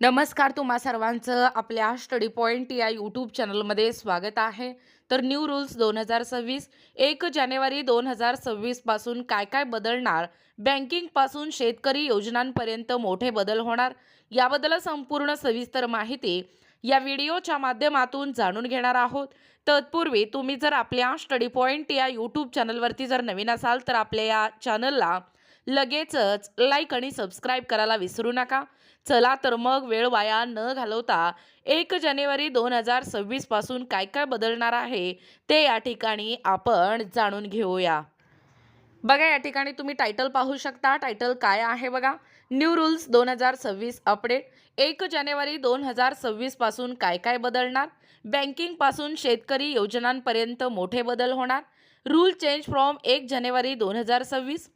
नमस्कार तुम्हा सर्वांचं आपल्या स्टडी पॉईंट या यूट्यूब चॅनलमध्ये स्वागत आहे. तर न्यू रूल्स दोन हजार सव्वीस एक जानेवारी दोन हजार सव्वीसपासून काय काय बदलणार? बँकिंगपासून शेतकरी योजनांपर्यंत मोठे बदल होणार? याबद्दल संपूर्ण सविस्तर माहिती या व्हिडिओच्या माध्यमातून जाणून घेणार आहोत. तत्पूर्वी तुम्ही जर आपल्या स्टडी पॉईंट या यूट्यूब चॅनलवरती जर नवीन असाल तर आपल्या या चॅनलला लगेचच लाईक आणि सबस्क्राईब करायला विसरू नका. चला तर मग वेळ वाया न घालवता एक जानेवारी दोन हजार सव्वीसपासून काय काय बदलणार आहे ते या ठिकाणी आपण जाणून घेऊया. बघा या ठिकाणी तुम्ही टायटल पाहू शकता. टायटल काय आहे बघा? न्यू रूल्स दोन हजार सव्वीस अपडेट एक जानेवारी दोन हजार सव्वीसपासून काय काय बदलणार? बँकिंगपासून शेतकरी योजनांपर्यंत मोठे बदल होणार. रूल चेंज फ्रॉम एक जानेवारी दोन हजार सव्वीस.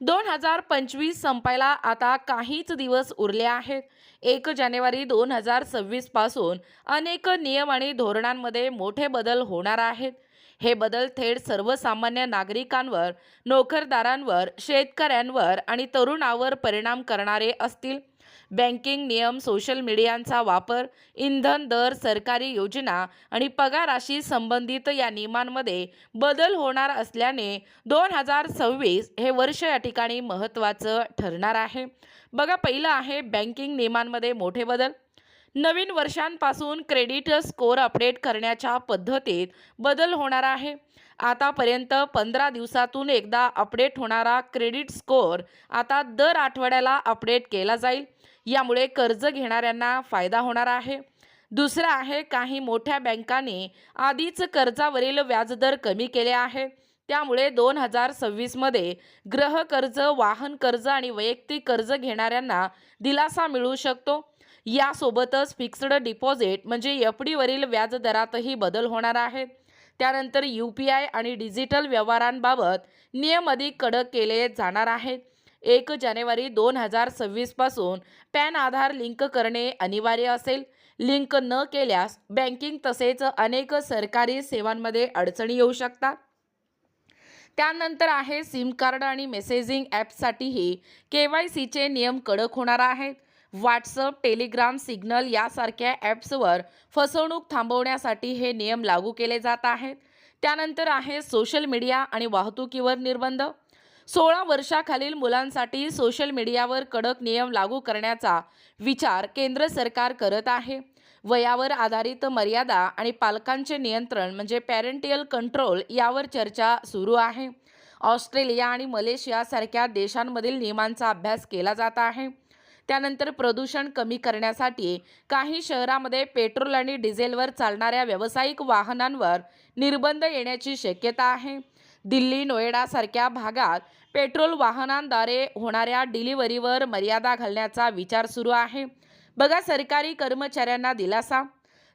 दोन हजार पंचवीस संपायला आता काहीच दिवस उरले आहेत. एक जानेवारी दोन हजार सव्वीसपासून अनेक नियम आणि धोरणांमध्ये मोठे बदल होणार आहेत. हे बदल थेट सर्वसामान्य नागरिकांवर नोकरदारांवर शेतकऱ्यांवर आणि तरुणावर परिणाम करणारे असतील. बँकिंग नियम सोशल मीडियांचा वापर इंधन दर सरकारी योजना आणि पगाराशी संबंधित या नियमांमध्ये बदल होणार असल्याने दोन हजार सव्वीस हे वर्ष या ठिकाणी महत्त्वाचं ठरणार आहे. बघा पहिलं आहे बँकिंग नियमांमध्ये मोठे बदल. नवीन वर्षांपासून क्रेडिट स्कोअर अपडेट करण्याच्या पद्धतीत बदल होणार आहे. आतापर्यंत पंधरा दिवसातून एकदा अपडेट होणारा क्रेडिट स्कोअर आता दर आठवड्याला अपडेट केला जाईल. यामुळे कर्ज घेणाऱ्यांना फायदा होणार आहे. दुसरं आहे काही मोठ्या बँकांनी आधीच कर्जावरील व्याजदर कमी केले आहे. त्यामुळे दोन हजार सव्वीसमध्ये गृहकर्ज वाहन कर्ज आणि वैयक्तिक कर्ज घेणाऱ्यांना दिलासा मिळू शकतो. यासोबतच फिक्स्ड डिपॉझिट म्हणजे एफ डीवरील व्याजदरातही बदल होणार आहेत त्यानंतर यू पी आय आणि डिजिटल व्यवहारांबाबत नियम अधिक कडक केले जाणार आहेत. एक जानेवारी दोन हजार सव्वीसपासून पॅन आधार लिंक करणे अनिवार्य असेल. लिंक न केल्यास बँकिंग तसेच अनेक सरकारी सेवांमध्ये अडचणी येऊ शकतात. त्यानंतर आहे सिम कार्ड आणि मेसेजिंग ॲपसाठीही के वाय सीचे नियम कडक होणार आहेत. व्हॉट्सअप टेलिग्राम सिग्नल यासारख्या ॲप्सवर फसवणूक थांबवण्यासाठी हे नियम लागू केले जात आहेत. त्यानंतर आहे सोशल मीडिया आणि वाहतुकीवर निर्बंध. सोळा वर्षाखालील मुलांसाठी सोशल मीडियावर कडक नियम लागू करण्याचा विचार केंद्र सरकार करत आहे. वयावर आधारित मर्यादा आणि पालकांचे नियंत्रण म्हणजे पॅरेंटियल कंट्रोल यावर चर्चा सुरू आहे. ऑस्ट्रेलिया आणि मलेशियासारख्या देशांमधील नियमांचा अभ्यास केला जात आहे. त्यानंतर प्रदूषण कमी करण्यासाठी काही शहरामध्ये पेट्रोल आणि डिझेलवर चालणाऱ्या व्यावसायिक वाहनांवर निर्बंध येण्याची शक्यता आहे. दिल्ली नोएडासारख्या भागात पेट्रोल वाहनांद्वारे होणाऱ्या डिलिव्हरीवर मर्यादा घालण्याचा विचार सुरू आहे. बघा सरकारी कर्मचाऱ्यांना दिलासा.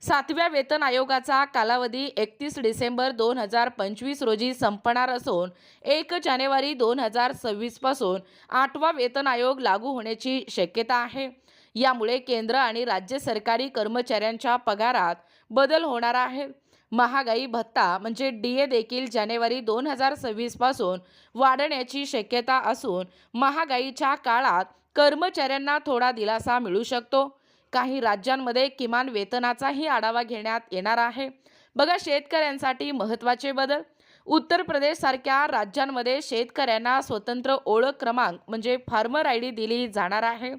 सातव्या वेतन आयोगाचा कालावधी एकतीस डिसेंबर दोन हजार पंचवीस रोजी संपणार असून एक जानेवारी दोन हजार सव्वीसपासून आठवा वेतन आयोग लागू होण्याची शक्यता आहे. यामुळे केंद्र आणि राज्य सरकारी कर्मचाऱ्यांच्या पगारात बदल होणार आहे. महागाई भत्ता म्हणजे डी ए देखील जानेवारी दोन हजार सव्वीसपासून वाढण्याची शक्यता असून महागाईच्या काळात कर्मचाऱ्यांना थोडा दिलासा मिळू शकतो. काही राज्यांमध्ये किमान वेतनाचाही आढावा घेण्यात येणार आहे. बघा शेतकऱ्यांसाठी महत्त्वाचे बदल. उत्तर प्रदेशसारख्या राज्यांमध्ये शेतकऱ्यांना स्वतंत्र ओळख क्रमांक म्हणजे फार्मर आय डी दिली जाणार आहे.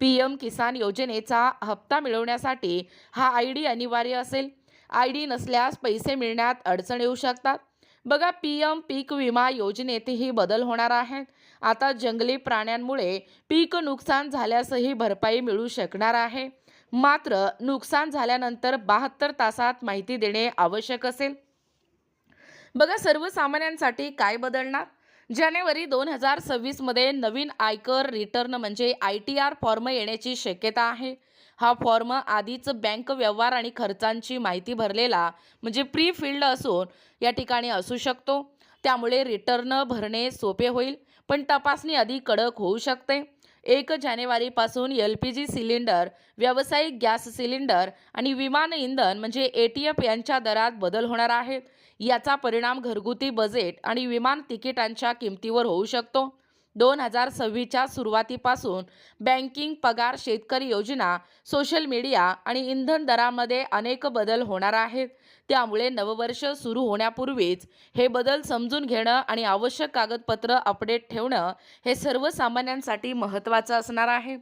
पी एम किसान योजनेचा हप्ता मिळवण्यासाठी हा आय डी अनिवार्य असेल. आय डी नसल्यास पैसे मिळण्यात अडचण येऊ शकतात. बघा पी एम पीक विमा योजनेतही बदल होणार आहेत. आता जंगली प्राण्यांमुळे पीक नुकसान झाल्यासही भरपाई मिळू शकणार आहे. मात्र नुकसान झाल्यानंतर बहात्तर तासात माहिती देणे आवश्यक असेल. बघा सर्वसामान्यांसाठी काय बदलणार? जानेवारी दोन हजार सव्वीसमध्ये नवीन आयकर रिटर्न म्हणजे आय टी आर फॉर्म येण्याची शक्यता आहे. हा फॉर्म आधीच बँक व्यवहार आणि खर्चांची माहिती भरलेला म्हणजे प्री फिल्ड असून या ठिकाणी असू शकतो. त्यामुळे रिटर्न भरणे सोपे होईल पण तपासणी अधिक कडक होऊ शकते. एक जानेवारीपासून एल पी जी सिलेंडर व्यावसायिक गॅस सिलेंडर आणि विमान इंधन म्हणजे ए टी एफ यांच्या दरात बदल होणार आहेत याचा परिणाम घरगुती बजेट आणि विमान तिकिटांच्या किमतीवर होऊ शकतो. दोन हजार सव्वीसच्या सुरुवातीपासून बँकिंग पगार शेतकरी योजना सोशल मीडिया आणि इंधन दरामध्ये अनेक बदल होणार आहेत. त्यामुळे नववर्ष सुरू होण्यापूर्वीच हे बदल समजून घेणं आणि आवश्यक कागदपत्र अपडेट ठेवणं हे सर्वसामान्यांसाठी महत्त्वाचं असणार आहे.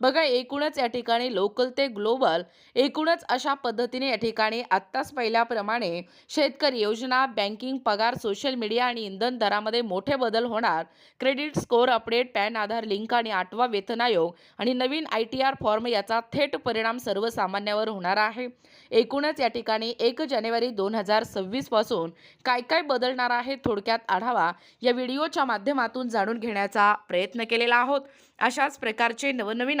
बघा एकूणच या ठिकाणी लोकल ते ग्लोबल एकूणच अशा पद्धतीने या ठिकाणी आत्ताच पहिल्याप्रमाणे शेतकरी योजना बँकिंग पगार सोशल मीडिया आणि इंधन दरामध्ये मोठे बदल होणार. Credit score update PAN Aadhaar link आणि आठवा वेतन आयोग आणि नवीन आय टी आर फॉर्म याचा थेट परिणाम सर्वसामान्यावर होणार आहे. एकूणच या ठिकाणी एक जानेवारी दोन हजार सव्वीसपासून काय काय बदलणार आहे थोडक्यात आढावा या व्हिडिओच्या माध्यमातून जाणून घेण्याचा प्रयत्न केलेला आहोत. अशाच प्रकारचे नवनवीन